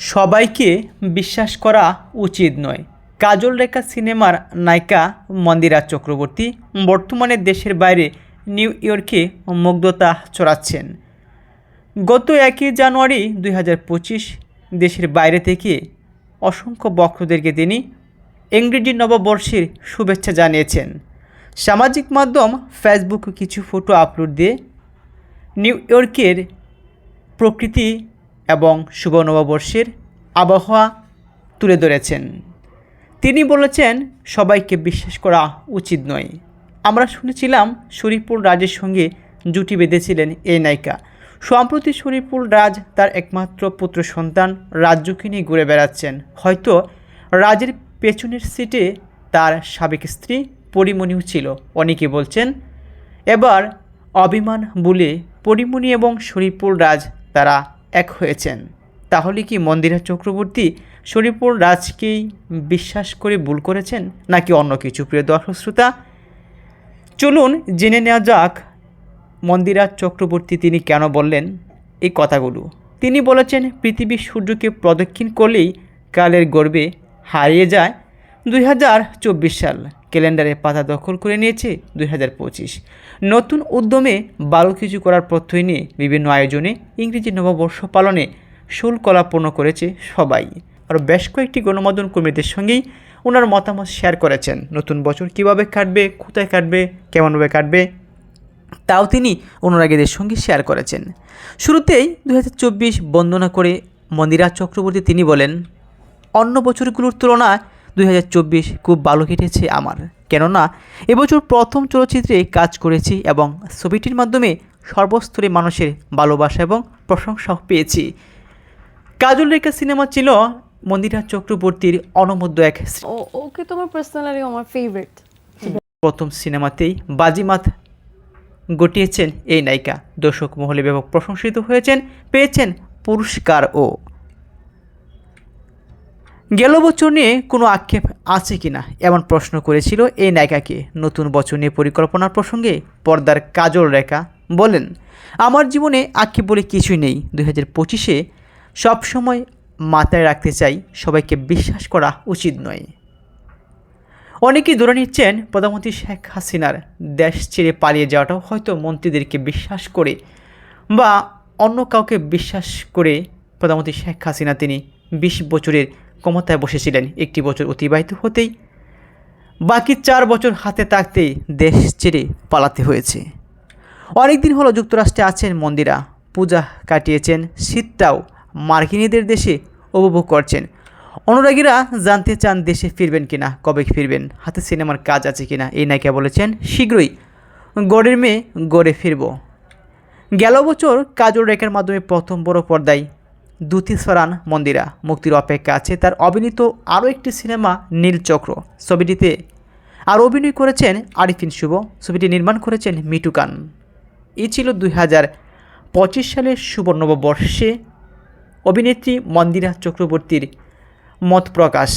সবাইকে বিশ্বাস করা উচিত নয়। কাজল রেখা সিনেমার নায়িকা মন্দিরা চক্রবর্তী বর্তমানে দেশের বাইরে নিউ ইয়র্কে মুগ্ধতা চড়াচ্ছেন গত একই জানুয়ারি দু হাজার পঁচিশ দেশের বাইরে থেকে অসংখ্য বক্তদেরকে তিনি ইংরেজি নববর্ষের শুভেচ্ছা জানিয়েছেন। সামাজিক মাধ্যম ফেসবুকে কিছু ফটো আপলোড দিয়ে নিউ ইয়র্কের প্রকৃতি এবং শুভ নববর্ষের আবহাওয়া তুলে ধরেছেন। তিনি বলেছেন, সবাইকে বিশ্বাস করা উচিত নয়। আমরা শুনেছিলাম, শরীফুল রাজের সঙ্গে জুটি বেঁধেছিলেন এই নায়িকা। সম্প্রতি শরীফুল রাজ তার একমাত্র পুত্র সন্তান রাজ্যকে নিয়ে ঘুরে বেড়াচ্ছেন। হয়তো রাজের পেছনের সিটে তার সাবেক স্ত্রী পরিমণিও ছিল। অনেকে বলছেন, এবার অভিমান বলে পরিমণি এবং শরীফুল রাজ তারা এক হয়েছেন। তাহলে কি মন্দিরা চক্রবর্তী শরীফুল রাজকেই বিশ্বাস করে ভুল করেছেন, নাকি অন্য কিছু? প্রিয় দর্শক শ্রোতা, চলুন জেনে নেওয়া যাক মন্দিরা চক্রবর্তী তিনি কেন বললেন এই কথাগুলো। তিনি বলেছেন পৃথিবীর সূর্যকে প্রদক্ষিণ করলেই কালের গর্বে হারিয়ে যায় দুই হাজার চব্বিশ সাল। ক্যালেন্ডারে পাতা দখল করে নিয়েছে দুই হাজার পঁচিশ। নতুন উদ্যমে ভালো কিছু করার প্রত্যয় নিয়ে বিভিন্ন আয়োজনে ইংরেজি নববর্ষ পালনে শুল্কলাপন্ন করেছে সবাই। আর বেশ কয়েকটি গণমাধ্যম কর্মীদের সঙ্গেই ওনার মতামত শেয়ার করেছেন। নতুন বছর কীভাবে কাটবে, কোথায় কাটবে, কেমনভাবে কাটবে, তাও তিনি অনুরাগীদের সঙ্গে শেয়ার করেছেন। শুরুতেই দু হাজার চব্বিশ বন্দনা করে মন্দিরা চক্রবর্তী তিনি বলেন, অন্য বছরগুলোর তুলনায় দুই হাজার চব্বিশ খুব ভালো কেটেছে আমার। কেননা এবছর প্রথম চলচ্চিত্রে কাজ করেছি এবং ছবিটির মাধ্যমে সর্বস্তরে মানুষের ভালোবাসা এবং প্রশংসাও পেয়েছি। কাজল রেখা সিনেমা ছিল মন্দিরা চক্রবর্তীর অনবদ্য এক ওকে তোমার পার্সোনালি আমার ফেভারিট প্রথম সিনেমাতেই বাজিমাত গটিয়েছেন এই নায়িকা। দর্শক মহলে ব্যাপক প্রশংসিত হয়েছেন পেয়েছেন পুরস্কারও গেল বছর নিয়ে কোনো আক্ষেপ আছে কি না? এমন প্রশ্ন করেছিল এই নায়িকাকে। নতুন বছর নিয়ে পরিকল্পনার প্রসঙ্গে পর্দার কাজল রেখা বলেন, আমার জীবনে আক্ষেপ বলে কিছুই নেই। দুই হাজার পঁচিশে সবসময় মাথায় রাখতে চাই, সবাইকে বিশ্বাস করা উচিত নয়। অনেকেই ধরে নিচ্ছেন প্রধানমন্ত্রী শেখ হাসিনার দেশ ছেড়ে পালিয়ে যাওয়াটাও হয়তো মন্ত্রীদেরকে বিশ্বাস করে বা অন্য কাউকে বিশ্বাস করে প্রধানমন্ত্রী শেখ হাসিনা তিনি বিশ বছরের ক্ষমতায় বসেছিলেন। একটি বছর অতিবাহিত হতেই বাকি চার বছর হাতে থাকতেই দেশ ছেড়ে পালাতে হয়েছে। অনেকদিন হলো যুক্তরাষ্ট্রে আছেন মন্দিরা। পূজা কাটিয়েছেন, শীতটাও মার্কিনীদের দেশে উপভোগ করছেন। অনুরাগীরা জানতে চান দেশে ফিরবেন কিনা, কবে ফিরবেন, হাতে সিনেমার কাজ আছে কিনা, এই নায়িকা বলেছেন, শীঘ্রই গড়ের মেয়ে গড়ে ফিরব। গেল বছর কাজল রেখার মাধ্যমে প্রথম বড় পর্দায় দুতি সরান মন্দিরা। মুক্তির অপেক্ষা আছে তার অভিনীত আরও একটি সিনেমা নীলচক্র ছবিটিতে আর অভিনয় করেছেন আরিফিন শুভ, ছবিটি নির্মাণ করেছেন মিটু খান এ ছিল দুই হাজার পঁচিশ সালের সুবর্ণবর্ষে অভিনেত্রী মন্দিরা চক্রবর্তীর মত প্রকাশ।